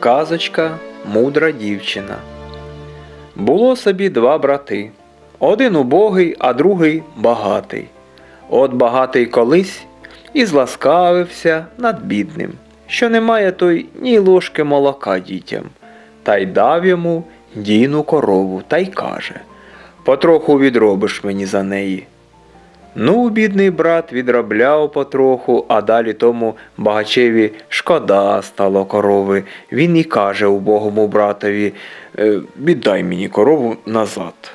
Казочка Мудра дівчина. Було собі два брати. Один убогий, а другий багатий. От багатий колись і зласкавився над бідним, що немає той ні ложки молока дітям, та й дав йому дійну корову та й каже Потроху відробиш мені за неї. Ну, бідний брат відробляв потроху, а далі тому багачеві шкода стало корови. Він і каже убогому братові «Е, віддай мені корову назад.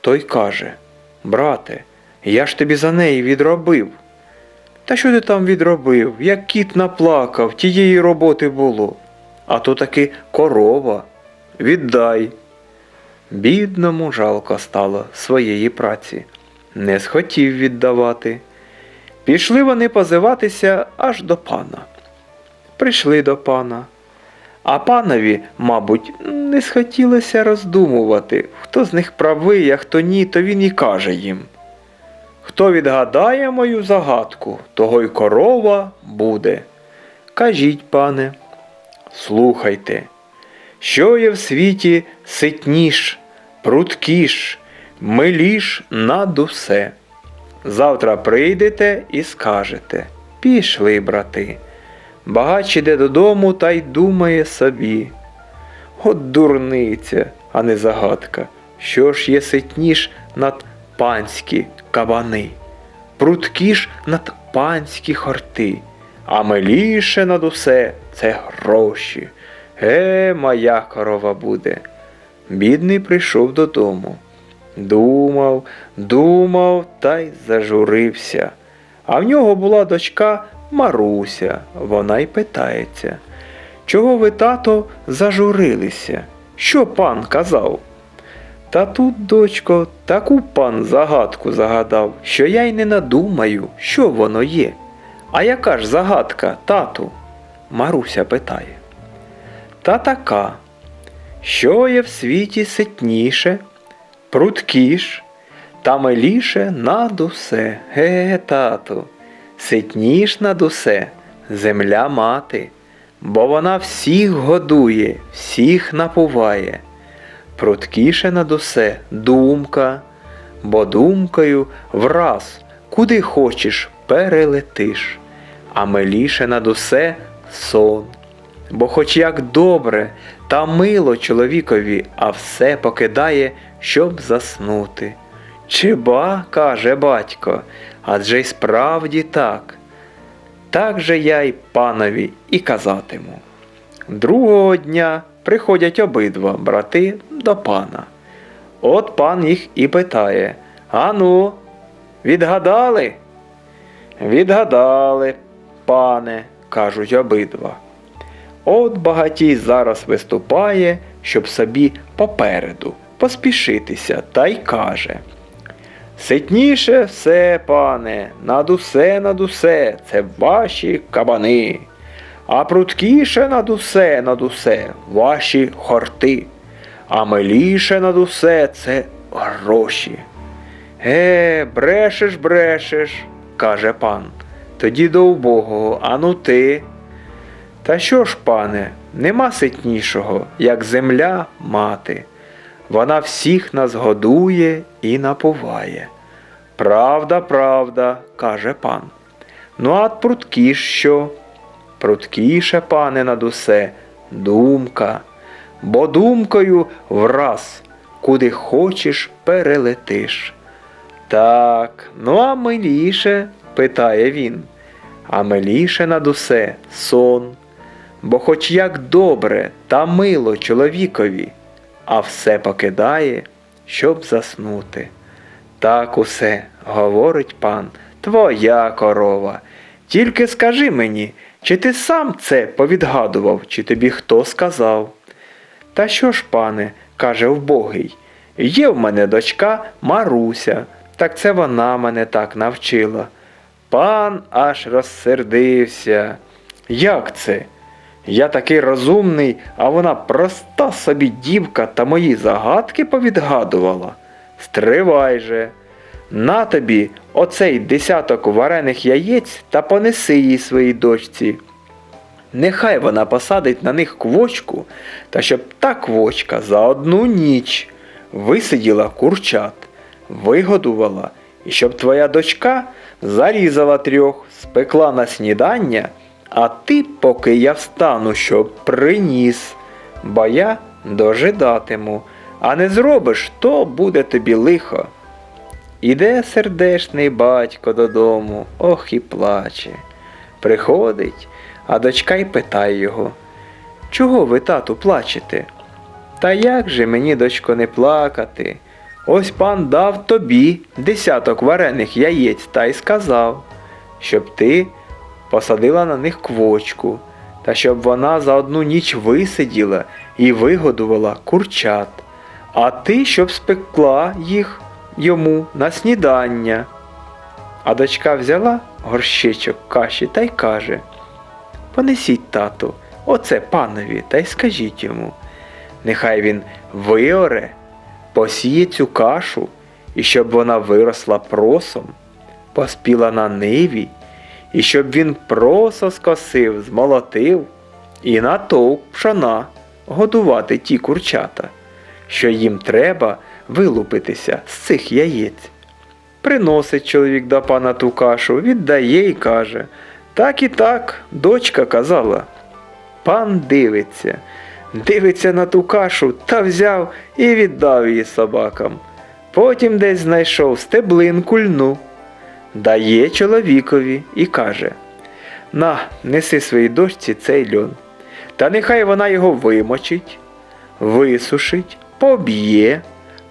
Той каже Брате, я ж тобі за неї відробив. Та що ти там відробив? Як кіт наплакав, тієї роботи було. А то таки корова. Віддай. Бідному жалко стало своєї праці. Не схотів віддавати. Пішли вони позиватися аж до пана. Прийшли до пана. А панові, мабуть, не схотілося роздумувати, хто з них правий, а хто ні, то він і каже їм. Хто відгадає мою загадку, того й корова буде. Кажіть, пане, слухайте, що є в світі ситніш, пруткіш, миліш над усе. Завтра прийдете і скажете Пішли, брати. Багач іде додому та й думає собі. От дурниця, а не загадка. Що ж є ситніш над панські кабани, пруткіш над панські хорти, а миліше над усе це гроші. Е, моя корова буде. Бідний прийшов додому. Думав, думав та й зажурився. А в нього була дочка Маруся. Вона й питається. Чого ви, тато, зажурилися? Що пан казав? Та тут, дочко, таку пан загадку загадав, що я й не надумаю, що воно є. А яка ж загадка, тату? Маруся питає. Та така, що є в світі ситніше, пруткіш та миліше над усе. Ге, тату, ситніш над усе, земля мати, бо вона всіх годує, всіх напуває. Пруткіше над усе думка, бо думкою враз, куди хочеш, перелетиш, а миліше над усе сон. Бо хоч як добре та мило чоловікові, а все покидає, щоб заснути. Чи ба, каже батько, адже й справді так. Так же я й панові і казатиму. Другого дня приходять обидва брати до пана. От пан їх і питає Ану, відгадали? Відгадали, пане, кажуть обидва. От багатій зараз виступає, щоб собі попереду поспішитися, та й каже. Ситніше все, пане, над усе, над усе, це ваші кабани, а пруткіше над усе, над усе, ваші хорти, а миліше над усе це гроші. Е, брешеш, брешеш, каже пан. Тоді до убогого, ану ти. Та що ж, пане, нема ситнішого, як земля мати. Вона всіх нас годує і напуває. Правда, правда, каже пан. Ну, а пруткіш що? Пруткіше, пане, над усе, думка, бо думкою враз, куди хочеш, перелетиш. Так, ну а миліше, питає він, а миліше над усе сон. Бо хоч як добре та мило чоловікові, а все покидає, щоб заснути. Так усе, говорить пан, твоя корова. Тільки скажи мені, чи ти сам це повідгадував, чи тобі хто сказав? Та що ж, пане, каже вбогий, є в мене дочка Маруся, так це вона мене так навчила. Пан аж розсердився. Як це? Я такий розумний, а вона проста собі дівка та мої загадки повідгадувала. Стривай же. На тобі оцей десяток варених яєць та понеси їй своїй дочці. нехай вона посадить на них квочку, та щоб та квочка за одну ніч висиділа курчат, вигодувала, і щоб твоя дочка зарізала трьох, спекла на снідання, а ти, поки я встану, щоб приніс, бо я дожидатиму, а не зробиш, то буде тобі лихо. Іде сердешний батько додому, ох і плаче. Приходить, а дочка й питає його, чого ви, тату, плачете? Та як же мені, дочко, не плакати? Ось пан дав тобі десяток варених яєць та й сказав, щоб ти посадила на них квочку, та щоб вона за одну ніч висиділа і вигодувала курчат, а ти щоб спекла їх йому на снідання. А дочка взяла горщичок каші та й каже Понесіть, тату, оце панові, та й скажіть йому. Нехай він виоре, посіє цю кашу, і щоб вона виросла просом, поспіла на ниві, і щоб він просо скосив, змолотив і натовп пшона годувати ті курчата, що їм треба вилупитися з цих яєць. Приносить чоловік до пана ту кашу, віддає і каже Так і так, дочка казала. Пан дивиться, дивиться на ту кашу та взяв і віддав її собакам. Потім десь знайшов стеблинку льну, дає чоловікові і каже На, неси своїй дочці цей льон. Та нехай вона його вимочить, висушить, поб'є,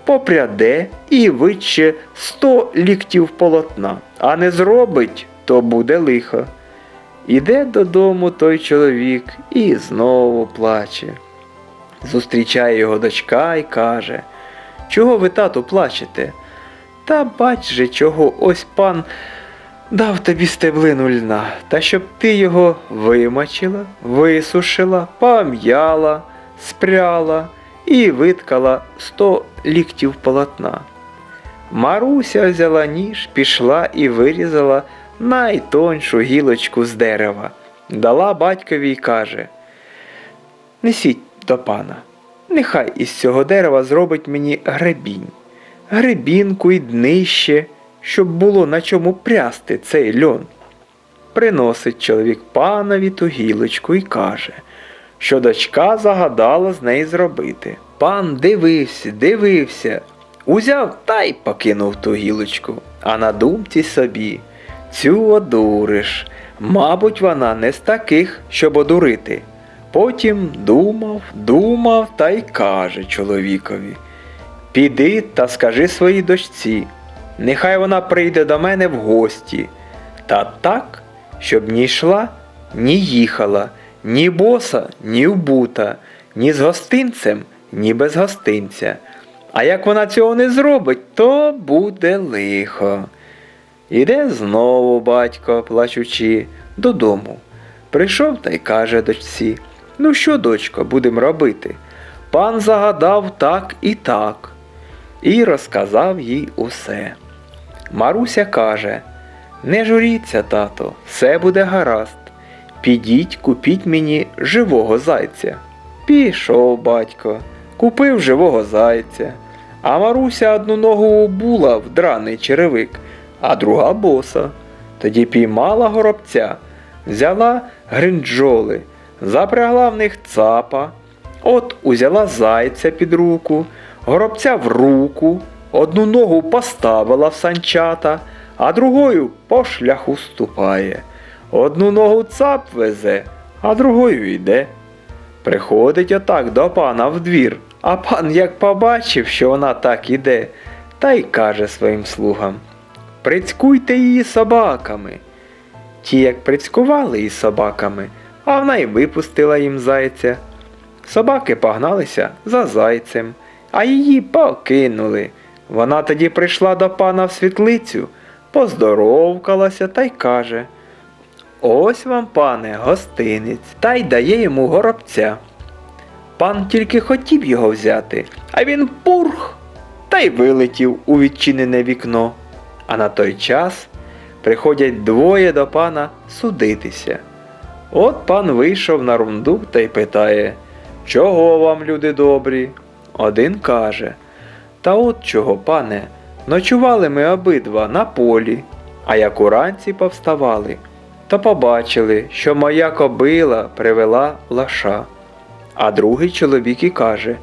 попряде і витче сто ліктів полотна, а не зробить, то буде лихо. Іде додому той чоловік і знову плаче. Зустрічає його дочка і каже, Чого ви, тату, плачете? Та бач же, чого ось пан дав тобі стеблину льна, та щоб ти його вимочила, висушила, пом'яла, спряла і виткала сто ліктів полотна. Маруся взяла ніж, пішла і вирізала найтоншу гілочку з дерева, дала батькові й каже Несіть до пана, нехай із цього дерева зробить мені гребінь, гребінку й днище, щоб було на чому прясти цей льон. Приносить чоловік панові ту гілочку і каже, що дочка загадала з неї зробити. Пан дивився, дивився, узяв та й покинув ту гілочку, а на думці собі цю одуриш. Мабуть, вона не з таких, щоб одурити. Потім думав, думав та й каже чоловікові Піди та скажи своїй дочці, нехай вона прийде до мене в гості, та так, щоб ні йшла, ні їхала, ні боса, ні вбута, ні з гостинцем, ні без гостинця. А як вона цього не зробить, то буде лихо. Іде знову батько, плачучи, додому. Прийшов та й каже дочці Ну що, дочко, будемо робити? Пан загадав так і так. І розказав їй усе. Маруся каже Не журіться, тато, все буде гаразд. Підіть, купіть мені живого зайця. Пішов батько, купив живого зайця. А Маруся одну ногу обула в драний черевик, а друга боса. Тоді піймала горобця, взяла гринджоли, запрягла в них цапа, от узяла зайця під руку, горобця в руку, одну ногу поставила в санчата, а другою по шляху ступає. Одну ногу цап везе, а другою йде. Приходить отак до пана в двір, а пан як побачив, що вона так іде, та й каже своїм слугам Прицькуйте її собаками. Ті, як прицькували її собаками, а вона й випустила їм зайця. Собаки погналися за зайцем, а її покинули. Вона тоді прийшла до пана в світлицю, поздоровкалася та й каже Ось вам, пане, гостинець, та й дає йому горобця. Пан тільки хотів його взяти, а він пурх та й вилетів у відчинене вікно. А на той час приходять двоє до пана судитися. От пан вийшов на рундук та й питає, Чого вам, люди добрі? Один каже, Та от чого, пане, ночували ми обидва на полі, а як уранці повставали, то побачили, що моя кобила привела лаша. А другий чоловік і каже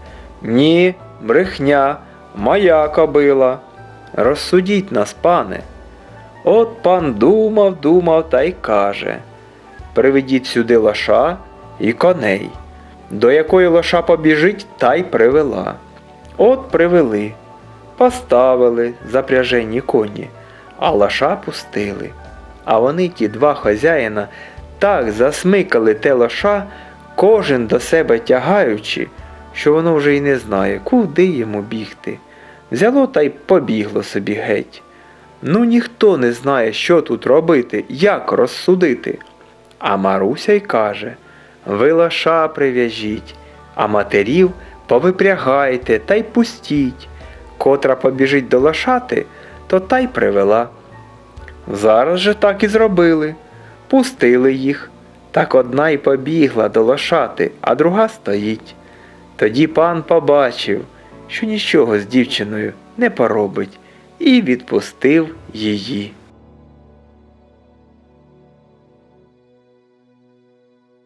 Ні, брехня, моя кобила. Розсудіть нас, пане. От пан думав, думав та й каже Приведіть сюди лоша і коней. До якої лоша побіжить, та й привела. От привели, поставили запряжені коні, а лоша пустили. А вони, ті два хазяїна, так засмикали те лоша, кожен до себе тягаючи, що воно вже й не знає, куди йому бігти. Взяло та й побігло собі геть. Ну ніхто не знає, що тут робити, як розсудити. А Маруся й каже Ви лоша прив'яжіть, а матерів повипрягайте та й пустіть. Котра побіжить до лошати, то та й привела. Зараз же так і зробили. Пустили їх. Так одна й побігла до лошати, а друга стоїть. Тоді пан побачив, що нічого з дівчиною не поробить, і відпустив її.